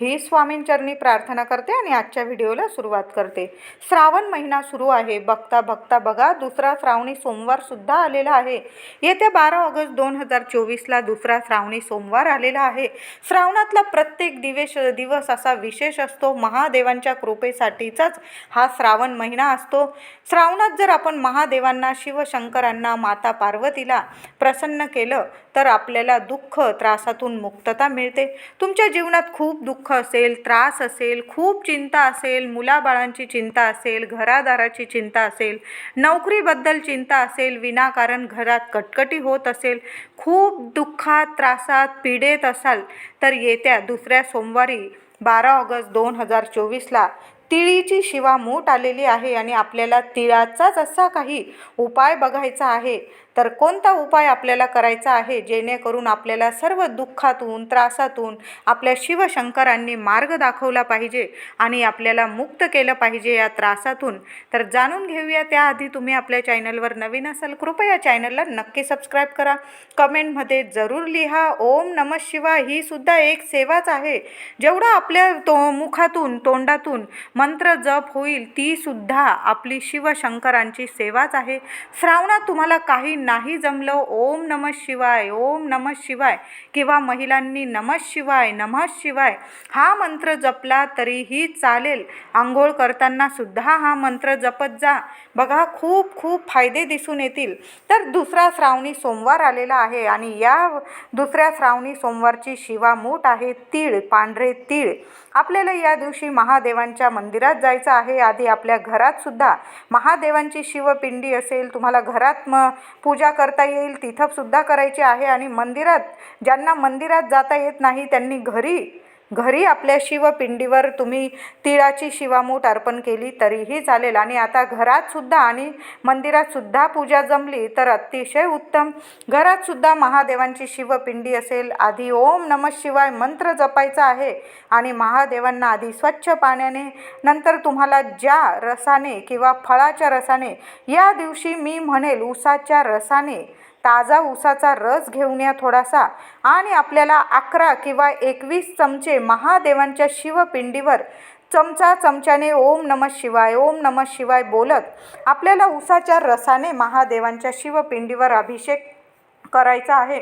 ही स्वामींचरणी प्रार्थना करते आणि आजच्या व्हिडिओला सुरुवात करते. श्रावण महिना सुरू आहे. बघता बघता बघा दुसरा श्रावणी सोमवारसुद्धा आलेला आहे. येत्या बारा ऑगस्ट दोन हजार चोवीसला दुसरा श्रावणी सोमवार आलेला आहे. श्रावणातला प्रत्येक दिवेश दिवस असा विशेष असतो. महादेवांच्या कृपेसाठीचाच हा श्रावण महिना असतो. श्रावणात जर आपण महादेवांना शिवशंकरांना माता पार्वतीला प्रसन्न केलं तर आपल्याला दुःख त्रासातून मुक्तता मिळते. तुमच्या जीवनात खूप दुःख दुःख असेल त्रास असेल खूप चिंता असेल मुलाबाळांची चिंता असेल घरादाराची चिंता असेल नोकरीबद्दल चिंता असेल विनाकारण घरात कटकटी होत असेल खूप दुःखात त्रासात पीडेत असाल तर येत्या दुसऱ्या सोमवारी बारा ऑगस्ट दोन हजार चोवीसला तिळीची शिवा मूठ आलेली आहे आणि आपल्याला तिळाचाच असा काही उपाय बघायचा आहे. तर कोणता उपाय आपल्याला करायचा आहे? जेणेकरून आपल्याला सर्व दुःखातून त्रासातून आपल्या शिवशंकरांनी मार्ग दाखवला पाहिजे आणि आपल्याला मुक्त केलं पाहिजे या त्रासातून. तर जाणून घेऊया. त्याआधी तुम्ही आपल्या चॅनलवर नवीन असाल कृपया चॅनलला नक्की सबस्क्राईब करा. कमेंटमध्ये जरूर लिहा. ओम नम शिवाय. ही सुद्धा एक सेवाच आहे. जेवढं आपल्या तो मुखातून तोंडातून मंत्र जप होईल ती सुद्धा आपली शिवशंकरांची सेवाच आहे. श्रावणात तुम्हाला काही नाही जमलं ओम नम शिवाय ओम नम शिवाय. किंवा महिलांनी नम शिवाय नमः शिवाय हा मंत्र जपला तरीही चालेल. आंघोळ करताना सुद्धा हा मंत्र जपत जा. बघा खूप खूप फायदे दिसून येतील. तर दुसरा श्रावणी सोमवार आलेला आहे आणि या दुसऱ्या श्रावणी सोमवारची शिवामूठ आहे तीळ पांढरे तीळ. आपल्याला या दिवशी महादेवांच्या मंदिरात जायचं आहे. आधी आपल्या घरातसुद्धा महादेवांची शिवपिंडी असेल तुम्हाला घरात म पूजा करता येईल तिथंसुद्धा करायची आहे. आणि मंदिरात ज्यांना मंदिरात जाता येत नाही त्यांनी घरी घरी आपल्या शिवपिंडीवर तुम्ही तिळाची शिवामूठ अर्पण केली तरीही चालेल. आणि आता घरातसुद्धा आणि मंदिरातसुद्धा पूजा जमली तर अतिशय उत्तम. घरातसुद्धा महादेवांची शिवपिंडी असेल. आधी ओम नम शिवाय मंत्र जपायचा आहे आणि महादेवांना आधी स्वच्छ पाण्याने नंतर तुम्हाला ज्या रसाने किंवा फळाच्या रसाने या दिवशी मी म्हणेल उसाच्या रसाने ताजा उसाचा रस घेऊन या थोडासा आणि आपल्याला अकरा किंवा एकवीस चमचे महादेवांच्या शिवपिंडीवर चमचा चमच्याने ओम नम शिवाय ओम नम शिवाय बोलत आपल्याला उसाच्या रसाने महादेवांच्या शिवपिंडीवर अभिषेक करायचा आहे.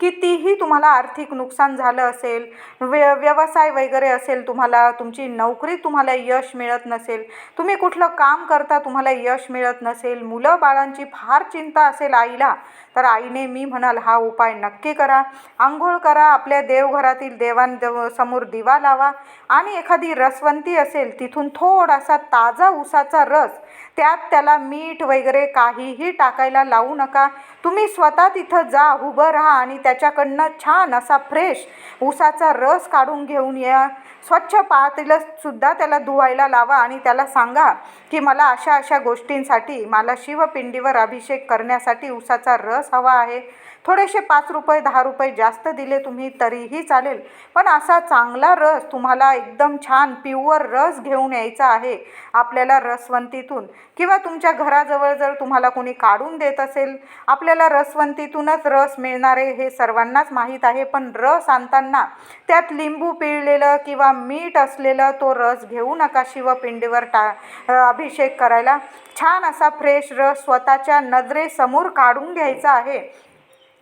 कितीही तुम्हाला आर्थिक नुकसान झालं असेल व्य व्यवसाय वगैरे असेल तुम्हाला तुमची नोकरी तुम्हाला यश मिळत नसेल तुम्ही कुठलं काम करता तुम्हाला यश मिळत नसेल मुलं बाळांची फार चिंता असेल आईला तर आईने मी म्हणाल हा उपाय नक्की करा. आंघोळ करा आपल्या देवघरातील देवां देव समोर दिवा लावा आणि एखादी रसवंती असेल तिथून थोडासा ताजा उसाचा रस त्यात त्याला मीठ वगैरे काहीही टाकायला लावू नका. तुम्ही स्वतः तिथं जा उभं राहा आणि त्या त्याच्याकडनं छान असा फ्रेश ऊसाचा रस काढून घेऊन या. स्वच्छ पातेलं सुद्धा त्याला धुवायला लावा आणि त्याला सांगा की मला अशा अशा गोष्टींसाठी मला शिवपिंडीवर अभिषेक करण्यासाठी ऊसाचा रस हवा आहे. थोडेसे पाच रुपये दहा रुपये जास्त दिले तुम्ही तरीही चालेल. पण असा चांगला रस तुम्हाला एकदम छान प्युअर रस घेऊन यायचा आहे आपल्याला रसवंतीतून. किंवा तुमच्या घराजवळ जर तुम्हाला कोणी काढून देत असेल आपल्याला रसवंतीतूनच रस मिळणारे हे सर्वांनाच माहीत आहे. पण रस आणताना त्यात लिंबू पिळलेलं किंवा मीठ असलेलं तो रस घेऊ नका शिवपिंडीवर टा अभिषेक करायला. छान असा फ्रेश रस स्वतःच्या नजरेसमोर काढून घ्यायचा आहे.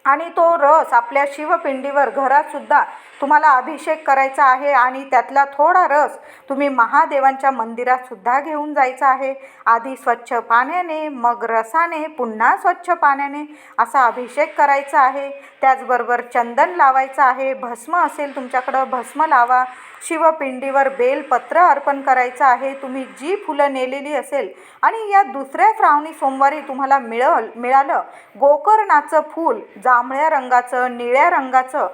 आणि तो रस आपल्या शिवपिंडीवर घरातसुद्धा तुम्हाला अभिषेक करायचा आहे आणि त्यातला थोडा रस तुम्ही महादेवांच्या मंदिरातसुद्धा घेऊन जायचा आहे. आधी स्वच्छ पाण्याने मग रसाने पुन्हा स्वच्छ पाण्याने असा अभिषेक करायचा आहे. त्याचबरोबर चंदन लावायचं आहे. भस्म असेल तुमच्याकडं भस्म लावा. शिवपिंडीवर बेलपत्र अर्पण करायचं आहे. तुम्ही जी फुलं नेलेली असेल आणि या दुसऱ्या श्रावणी सोमवारी तुम्हाला मिळल मिळालं गोकर्णाचं फूल जांभळ्या रंगाचं निळ्या रंगाचं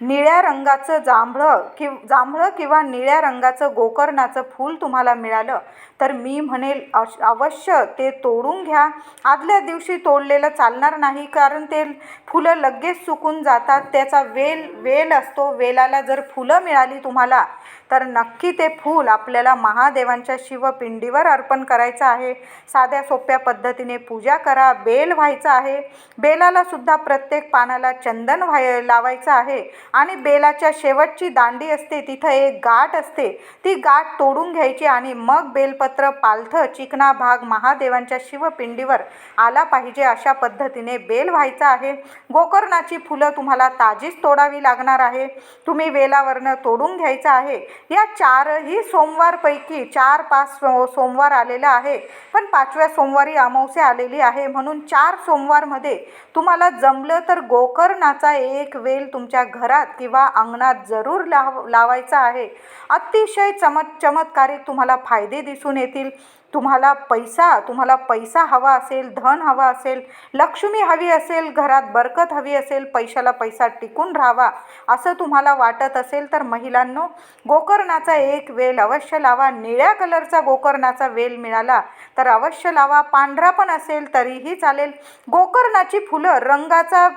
निळ्या रंगाचं जांभळं कि जांभळं किंवा निळ्या रंगाचं गोकर्णाचं फूल तुम्हाला मिळालं तर मी म्हणेल अश अवश्य ते तोडून घ्या. आदल्या दिवशी तोडलेलं चालणार नाही कारण ते फुलं लगेच सुकून जातात. त्याचा वेल वेल असतो. वेलाला जर फुलं मिळाली तुम्हाला तर नक्की ते फूल आपल्याला महादेवांच्या शिवपिंडीवर अर्पण करायचं आहे. साध्या सोप्या पद्धतीने पूजा करा. बेल व्हायचं आहे. बेलाला सुद्धा प्रत्येक पानाला चंदन व्हाय लावायचं आहे. आणि बेलाच्या शेवटची दांडी असते तिथं एक गाठ असते. ती गाठ तोडून घ्यायची आणि मग बेलपत्र पालथं चिकना भाग महादेवांच्या शिवपिंडीवर आला पाहिजे अशा पद्धतीने बेल व्हायचा आहे. गोकर्णाची फुलं तुम्हाला ताजीच तोडावी लागणार आहे. तुम्ही वेलावरनं तोडून घ्यायचं आहे. या चारही सोमवारपैकी चार पाच सो सोमवार आलेला आहे. पण पाचव्या सोमवारी अमावस्या आलेली आहे. म्हणून चार सोमवारमध्ये तुम्हाला जमलं तर गोकर्णाचा एक वेल तुमच्या घरात किंवा अंगणात जरूर लाव लावायचा आहे. अतिशय चमत चमत्कारिक तुम्हाला फायदे दिसून येतील. तुम्हाला पैसा तुम्हाला पैसा हवा असेल धन हवा असेल लक्ष्मी हवी असेल घरात बरकत हवी असेल पैशाला पैसा टिकून राहावा असं तुम्हाला वाटत असेल तर महिलांनो गोकर्णाचा एक वेल अवश्य लावा. निळ्या कलरचा गोकर्णाचा वेल मिळाला तर अवश्य लावा. पांढरा पण असेल तरीही चालेल. गोकर्णाची फुलं रंगाचा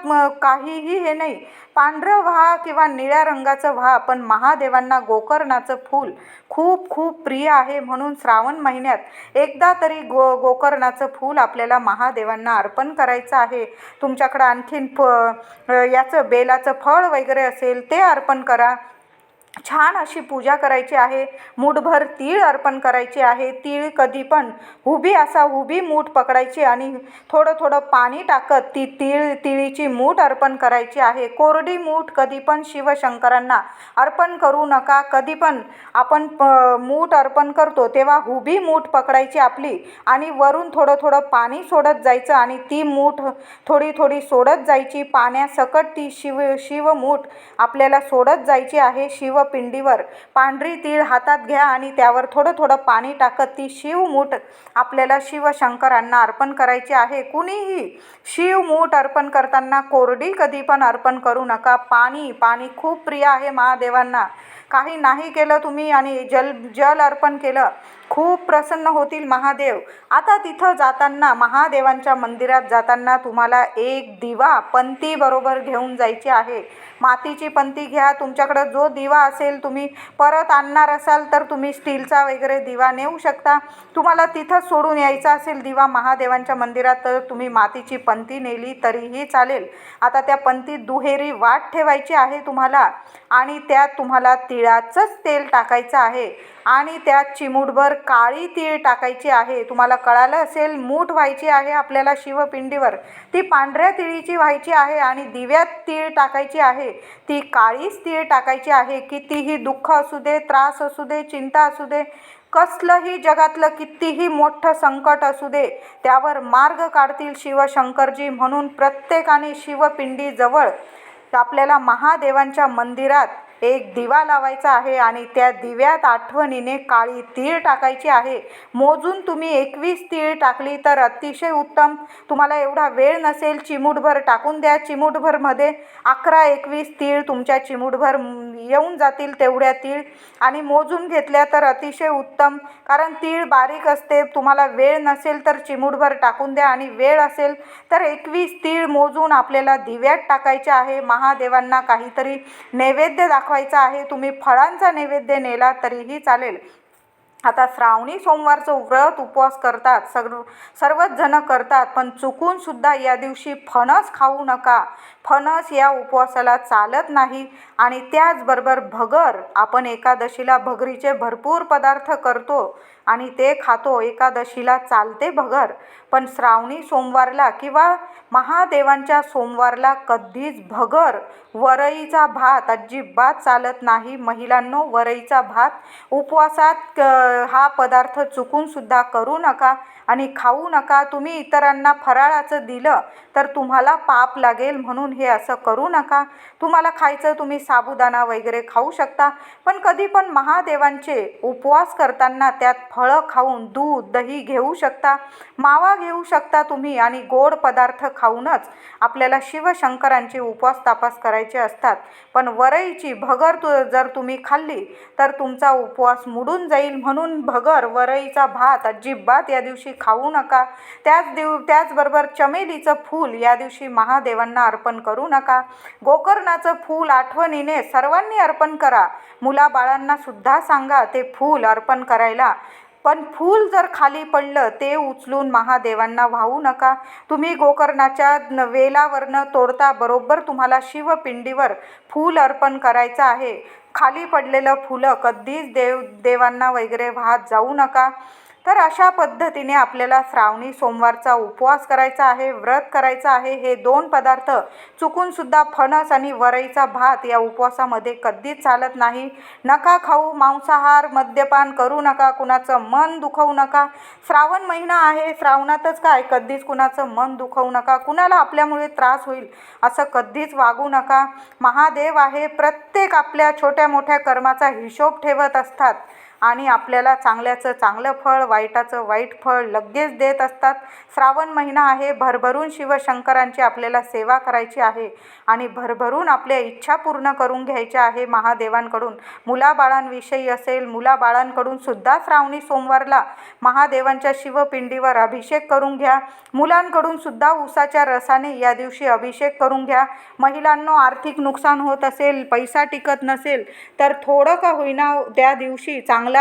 काहीही हे नाही. पांढरं व्हा किंवा निळ्या रंगाचं व्हा पण महादेवांना गोकर्णाचं फूल खूप खूप प्रिय आहे म्हणून श्रावण महिन्यात एकदा तरी गो गोकर्णाचं फूल आपल्याला महादेवांना अर्पण करायचं आहे. तुमच्याकडं आणखीन फ याचं बेलाचं फळ वगैरे असेल ते अर्पण करा. छान अशी पूजा करायची आहे. मूठभर तीळ अर्पण करायचे आहे. तीळ कधी पण उभी असा उभी मूठ पकडायची आणि थोडं थोडं पाणी टाकत ती तीळ तिळीची मूठ अर्पण करायची आहे. कोरडी मूठ कधी पण शिवशंकरांना अर्पण करू नका. कधी पण आपण प मूठ अर्पण करतो तेव्हा उभी मूठ पकडायची आपली आणि वरून थोडं थोडं पाणी सोडत जायचं आणि ती मूठ थोडी थोडी सोडत जायची. पाण्यासकट ती शिव शिवमूठ आपल्याला सोडत जायची आहे. शिव पिंडीवर. पांढरी तीळ हातात घ्या आणि त्यावर थोडं थोडं पाणी टाकत ती शिवमूठ आपल्याला शिवशंकरांना अर्पण करायची आहे. कुणीही शिवमूठ अर्पण करताना कोरडी कधी पण अर्पण करू नका. पाणी पाणी खूप प्रिय आहे महादेवांना. काही नाही केलं तुम्ही आणि जल जल अर्पण केलं. खूप प्रसन्न होतील महादेव. आता तिथं जाताना महादेवांच्या मंदिरात जाताना तुम्हाला एक दिवा पंतीबरोबर घेऊन जायची आहे. मातीची पंती घ्या तुमच्याकडं जो दिवा असेल तुम्ही परत आणणार असाल तर तुम्ही स्टीलचा वगैरे दिवा नेऊ शकता. तुम्हाला तिथं सोडून यायचा असेल दिवा महादेवांच्या मंदिरात तर तुम्ही मातीची पंती नेली तरीही चालेल. आता त्या पंतीत दुहेरी वाट ठेवायची आहे तुम्हाला आणि त्यात तुम्हाला तिळाचंच तेल टाकायचं आहे. आणि त्यात चिमूटभर काळी तीळ टाकायची आहे. तुम्हाला कळालं असेल मूठ व्हायची आहे आपल्याला शिवपिंडीवर. ती पांढऱ्या तिळीची व्हायची आहे आणि दिव्यात तीळ टाकायची आहे. ती काळीच तीळ टाकायची आहे. कितीही दुःख असू दे त्रास असू दे चिंता असू दे कसलंही जगातलं कितीही मोठं संकट असू दे त्यावर मार्ग काढतील शिवशंकरजी म्हणून प्रत्येकाने शिवपिंडीजवळ आपल्याला महादेवांच्या मंदिरात एक दिवा लावायचा आहे आणि त्या दिव्यात आठवणीने काळी तीळ टाकायची आहे. मोजून तुम्ही एकवीस तीळ टाकली तर अतिशय उत्तम. तुम्हाला एवढा वेळ नसेल चिमूटभर टाकून द्या. चिमूटभरमध्ये अकरा एकवीस तीळ तुमच्या चिमूटभर येऊन जातील तेवढ्या तीळ. आणि मोजून घेतल्या तर अतिशय उत्तम. कारण तीळ बारीक असते तुम्हाला वेळ नसेल तर चिमूटभर टाकून द्या. आणि वेळ असेल तर एकवीस तीळ मोजून आपल्याला दिव्यात टाकायचे आहे. महादेवांना काहीतरी नैवेद्य दाखवायचा आहे. तुम्ही फळांचा नैवेद्य नेला तरीही चालेल. आता श्रावणी सोमवारचं व्रत उपवास करतात. सर्व सर्वच जण करतात. पण चुकून सुद्धा या दिवशी फणस खाऊ नका. फणस या उपवासाला चालत नाही. आणि त्याचबरोबर भगर. आपण एकादशीला भगरीचे भरपूर पदार्थ करतो. आणि ते खातो एकादशीला चालते भगर. पण श्रावणी सोमवारला किंवा महादेवांच्या सोमवारला कधीच भगर वरईचा भात अजिबात चालत नाही. महिलांनो वरईचा भात उपवासात हा पदार्थ चुकूनसुद्धा करू नका आणि खाऊ नका. तुम्ही इतरांना फराळाचं दिलं तर तुम्हाला पाप लागेल म्हणून हे असं करू नका. तुम्हाला खायचं तुम्ही साबुदाणा वगैरे खाऊ शकता. पण कधी पण महादेवांचे उपवास करताना त्यात फळं खाऊन दूध दही घेऊ शकता मावा घेऊ शकता तुम्ही आणि गोड पदार्थ खाऊनच आपल्याला शिवशंकरांचे उपवास तापास करायचे असतात. पण वरईची भगर तु जर तुम्ही खाल्ली तर तुमचा उपवास मुडून जाईल म्हणून भगर वरईचा भात अजिबात या दिवशी खाऊ नका. त्याच दिव त्याचबरोबर चमेलीचं फूल या दिवशी महादेवांना अर्पण करू नका. गोकर्णाचं फूल आठवणीने सर्वांनी अर्पण करा. मुलाबाळांना सुद्धा सांगा ते फूल अर्पण करायला. पण फूल जर खाली पडलं ते उचलून महादेवांना वाहू नका. तुम्ही गोकर्णाच्या न- वेलावरनं तोडता बरोबर तुम्हाला शिवपिंडीवर फूल अर्पण करायचं आहे. खाली पडलेलं फुलं कधीच देव देवांना वगैरे वाहत जाऊ नका. तर अशा पद्धतीने आपल्याला श्रावणी सोमवारचा उपवास करायचा आहे व्रत करायचं आहे हे दोन पदार्थ चुकूनसुद्धा फणस आणि वरईचा भात या उपवासामध्ये कधीच चालत नाही. नका खाऊ मांसाहार मद्यपान करू नका कुणाचं मन दुखवू नका. श्रावण महिना आहे श्रावणातच काय? कधीच कुणाचं मन दुखवू नका. कुणाला आपल्यामुळे त्रास होईल असं कधीच वागू नका. महादेव आहे प्रत्येक आपल्या छोट्या मोठ्या कर्माचा हिशोब ठेवत असतात. आणि आपल्याला चांगल्याचं चांगलं फळ वाईटाचं वाईट फळ लगेच देत असतात. श्रावण महिना आहे. भरभरून शिवशंकरांची आपल्याला सेवा करायची आहे आणि भरभरून आपल्या इच्छा पूर्ण करून घ्यायच्या आहे महादेवांकडून. मुलाबाळांविषयी असेल मुलाबाळांकडून सुद्धा श्रावणी सोमवारला महादेवांच्या शिवपिंडीवर अभिषेक करून घ्या. मुलांकडून सुद्धा उसाच्या रसाने या दिवशी अभिषेक करून घ्या. महिलांनो आर्थिक नुकसान होत असेल पैसा टिकत नसेल तर थोडं का होईना त्या दिवशी चांगलं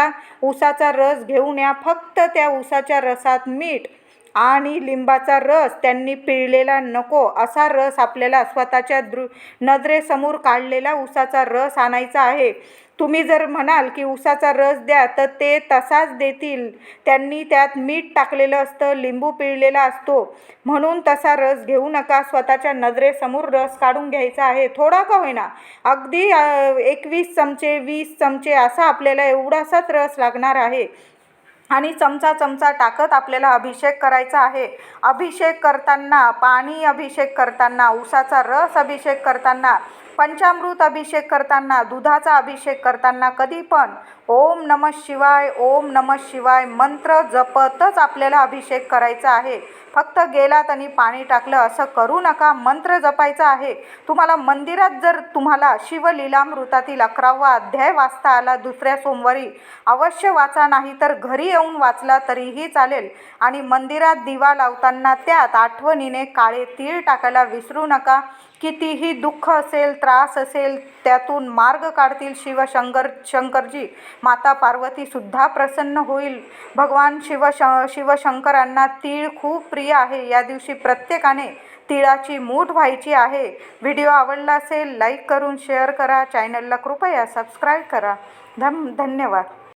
उसाचा रस घेऊन या. फक्त त्या उसाच्या रसात मीठ आणि लिंबाचा रस त्यांनी पिळलेला नको. असा रस आपल्याला स्वतःच्या दृ नजरेसमोर काढलेला उसाचा रस आणायचा आहे. तुम्ही जर म्हणाल की उसाचा रस द्या तर ते तसाच देतील. त्यांनी त्यात मीठ टाकलेलं असतं लिंबू पिळलेला असतो. म्हणून तसा रस घेऊ नका. स्वतःच्या नजरेसमोर रस काढून घ्यायचा आहे. थोडा का होईना? अगदी एकवीस चमचे वीस चमचे असा आपल्याला एवढासाच रस लागणार आहे. आणि चमचा चमचा टाकत आपल्याला अभिषेक करायचा आहे. अभिषेक करताना पाणी अभिषेक करताना उसाचा रस अभिषेक करताना पंचामृत अभिषेक करताना दुधाचा अभिषेक करताना कधी पण ओम नम शिवाय ओम नम शिवाय मंत्र जपतच आपल्याला अभिषेक करायचा आहे. फक्त गेलात आणि पाणी टाकलं असं करू नका. मंत्र जपायचा आहे. तुम्हाला मंदिरात जर तुम्हाला शिवलीलामृतातील अकरावा अध्याय वाचता आला दुसऱ्या सोमवारी अवश्य वाचा नाही तर घरी येऊन वाचला तरीही चालेल. आणि मंदिरात दिवा लावताना त्यात आठवणीने काळे तीळ टाकायला विसरू नका. कितीही दुःख असेल त्रास असेल त्यातून मार्ग काढतील शिवशंकर शंकरजी. माता पार्वतीसुद्धा प्रसन्न होईल. भगवान शिवश शिवशंकरांना तीळ खूप प्रिय आहे. या दिवशी प्रत्येकाने तिळाची मूठ व्हायची आहे. व्हिडिओ आवडला असेल लाईक करून शेअर करा. चॅनलला कृपया सबस्क्राईब करा. धम धन्यवाद.